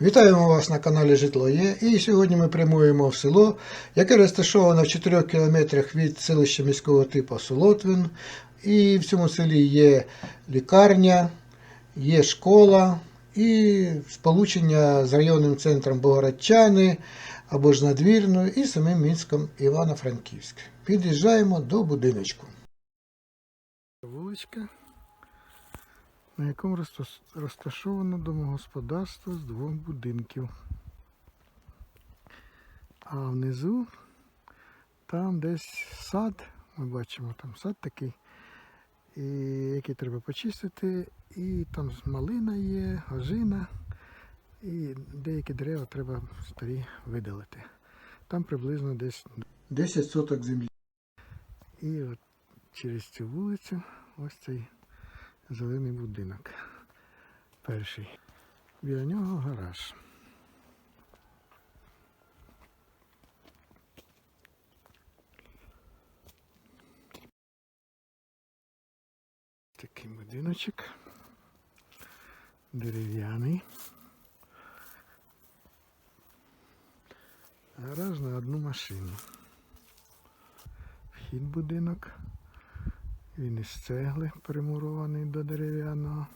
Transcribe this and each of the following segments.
Вітаємо вас на каналі Житло Є. І сьогодні ми прямуємо в село, яке розташоване в 4 кілометрах від селища міського типу Солотвин. І в цьому селі є лікарня, є школа і сполучення з районним центром Богородчани або ж надвірною і самим містом Івано-Франківськ. Під'їжджаємо до будиночку. Вуличка, на якому розташовано домогосподарство з двох будинків. А внизу там десь сад, ми бачимо там сад такий, і, який треба почистити. І там малина є, ожина, і деякі дерева треба старі видалити. Там приблизно десь 10 соток землі. І от через цю вулицю ось цей зелений будинок. Перший. Біля нього гараж. Такий будиночок. Дерев'яний. Гараж на одну машину. Вхід будинок. Він із цегли примурований до дерев'яного.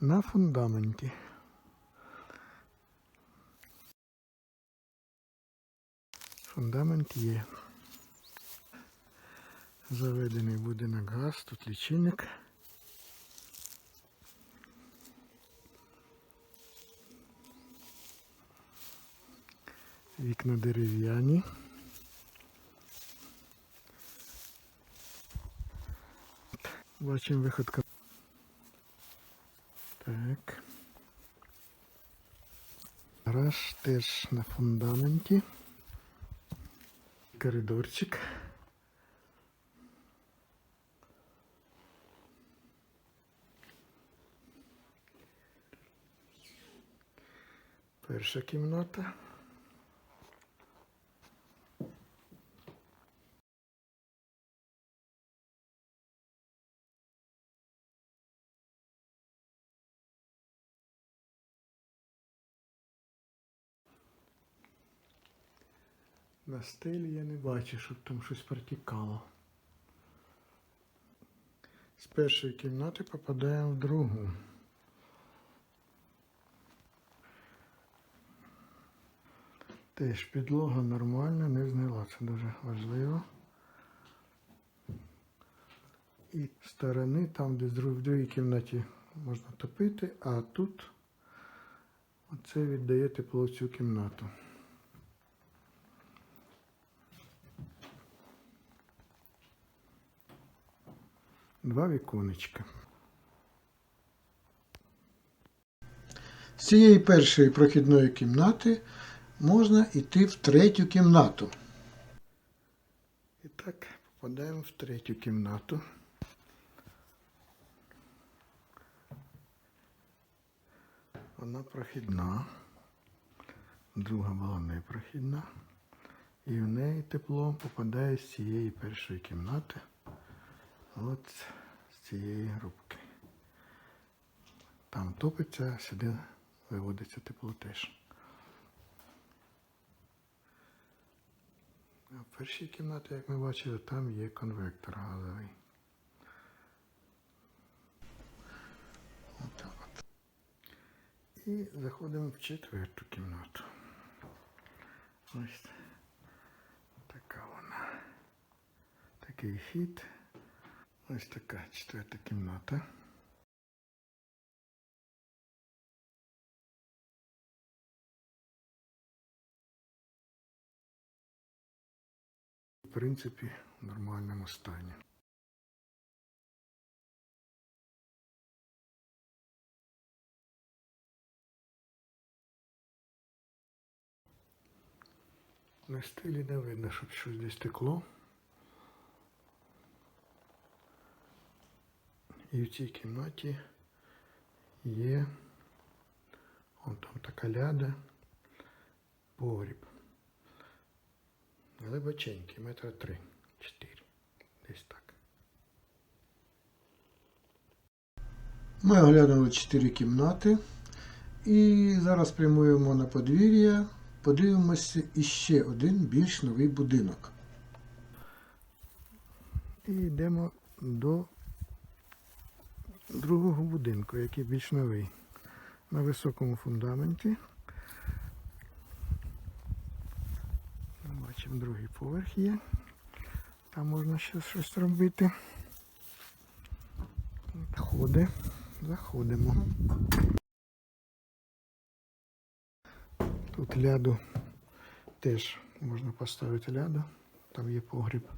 На фундаменті. Фундамент є. Заведений будинок газ, тут лічильник. Вікна дерев'яні. Бачимо виходка. Так. Гараж теж на фундаменті. Коридорчик. Перша кімната. На стелі я не бачу, щоб там щось протікало. З першої кімнати попадаємо в другу. Теж підлога нормальна, не знила, це дуже важливо. І сторони, там, де в другій кімнаті можна топити, а тут оце віддає тепло в цю кімнату. Два віконечка. З цієї першої прохідної кімнати можна йти в третю кімнату. І так, попадаємо в третю кімнату. Вона прохідна. Друга була непрохідна. І в неї тепло попадає з цієї першої кімнати. От з цієї грубки. Там топиться, сюди виводиться тепло теж. В першій кімнаті, як ми бачили, там є конвектор газовий. Отак от. І заходимо в четверту кімнату. Ось така вона. Такий хід. Ось така четверта кімната. В принципі, в нормальному стані. На стилі не видно, щоб щось десь текло. І в цій кімнаті є Вон там така ляда, погріб. глибоченький, метра три, чотири. Десь так. Ми оглянули чотири кімнати. І зараз прямуємо на подвір'я. Подивимося іще один більш новий будинок. І йдемо до другого будинку, який більш новий. На високому фундаменті. Бачимо, другий поверх є. Там можна ще щось робити. Ходи. Заходимо. Тут ляду теж можна поставити ляду. Там є погріб.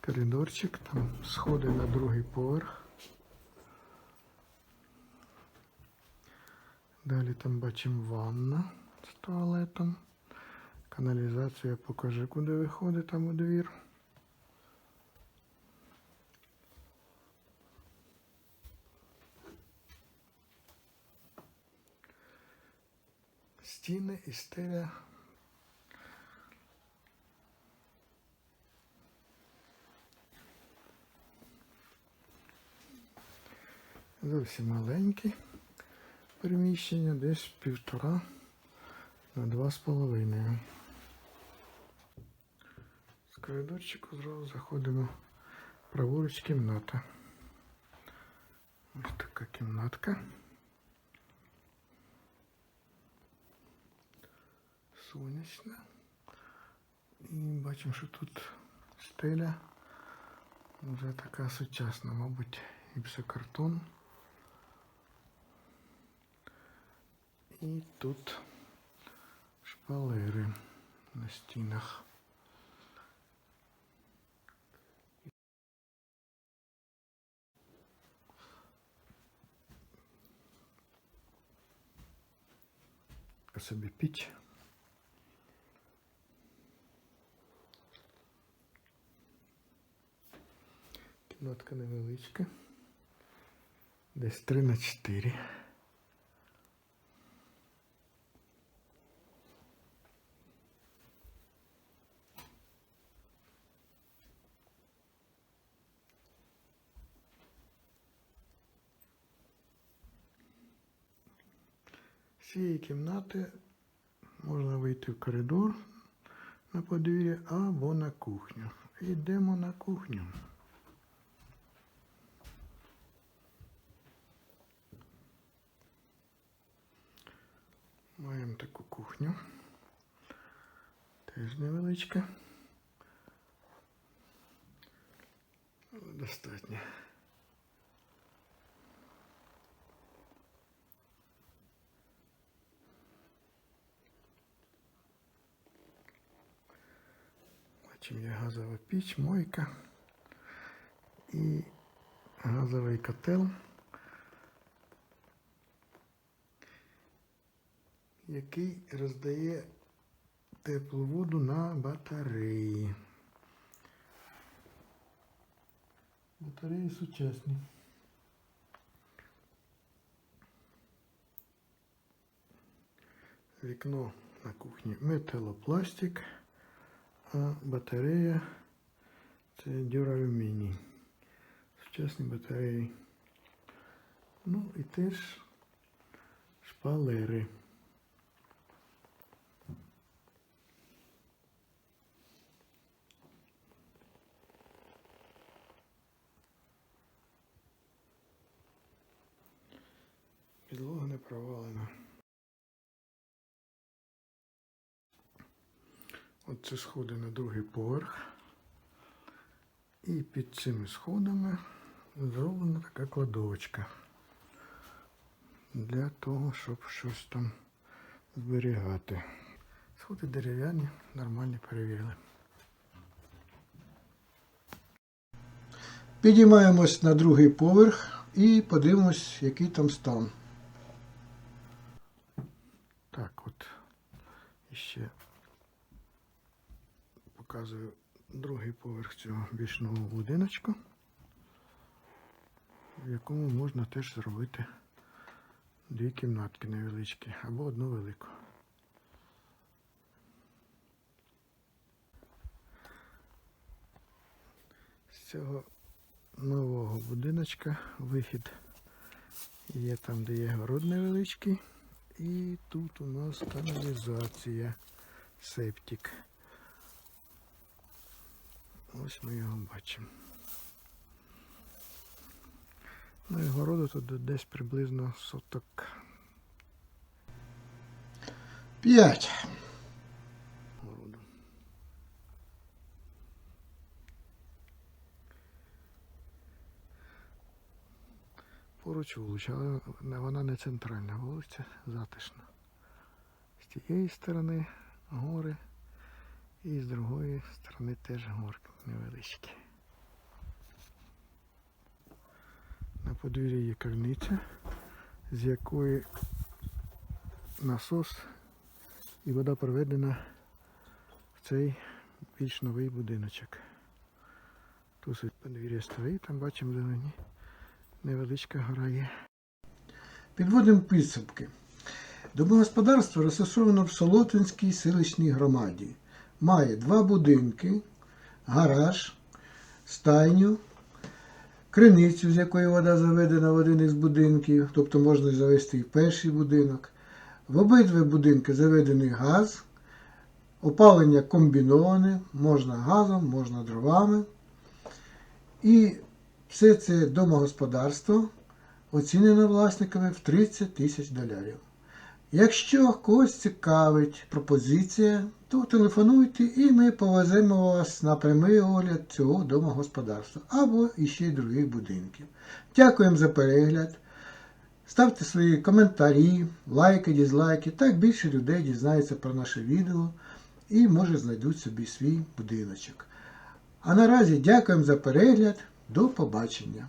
Коридорчик, там сходи на другий поверх. Далі там бачимо ванна з туалетом. Каналізація покажи, куди виходить там у двір. Стіни і стеля. Зовсім маленьке приміщення, десь півтора на два з половиною. З коридорчику зразу заходимо праворуч кімната. Ось така кімнатка. сонячна. І бачимо, що тут стеля вже така сучасна, мабуть, гіпсокартон. І тут шпалери на стінах. Собі піч. Кімнатка невеличка. Десь 3 на 4. Цієї кімнати можна вийти в коридор на подвір'я або на кухню. Йдемо на кухню. Маємо таку кухню. Теж невеличка. Але достатньо. Бачимо, є газова піч, мойка і газовий котел. який роздає теплу воду на батареї. Батареї сучасні. Вікно на кухні металопластик, а батарея це дюралюміній. Сучасні батареї. Ну і теж шпалери. Підлога не провалена. Оце сходи на другий поверх. І під цими сходами зроблена така кладовочка. Для того, щоб щось там зберігати. Сходи дерев'яні, нормальні перевірили. Підіймаємось на другий поверх і подивимось, який там стан. Так, от іще показую другий поверх цього більш нового будиночку, в якому можна теж зробити дві кімнатки невеличкі або одну велику. З цього нового будиночка вихід є там, де є город невеличкий. І тут у нас каналізація, септик. Ось ми його бачимо. Ну і городу тут десь приблизно соток. П'ять. городу. Поруч вулиця, але вона не центральна вулиця, затишна. З тієї сторони гори і з другої сторони теж горки невеличкі. На подвір'ї є криниця, з якої насос і вода проведена в цей більш новий будиночок. Тут подвір'я стоїть, там бачимо зелені. Невеличка гора є. Підводимо підсумки. Домогосподарство розташовано в Солотвинській селищній громаді. Має два будинки, гараж, стайню, криницю, з якої вода заведена в один із будинків, тобто можна завести і перший будинок. В обидві будинки заведений газ, опалення комбіноване, можна газом, можна дровами. І все це домогосподарство оцінено власниками в 30 тисяч доларів. Якщо когось цікавить пропозиція, то телефонуйте і ми повеземо вас на прямий огляд цього домогосподарства або іще других будинків. Дякуємо за перегляд. Ставте свої коментарі, лайки, дізлайки. Так більше людей дізнається про наше відео і може знайдуть собі свій будиночок. А наразі дякуємо за перегляд. До побачення!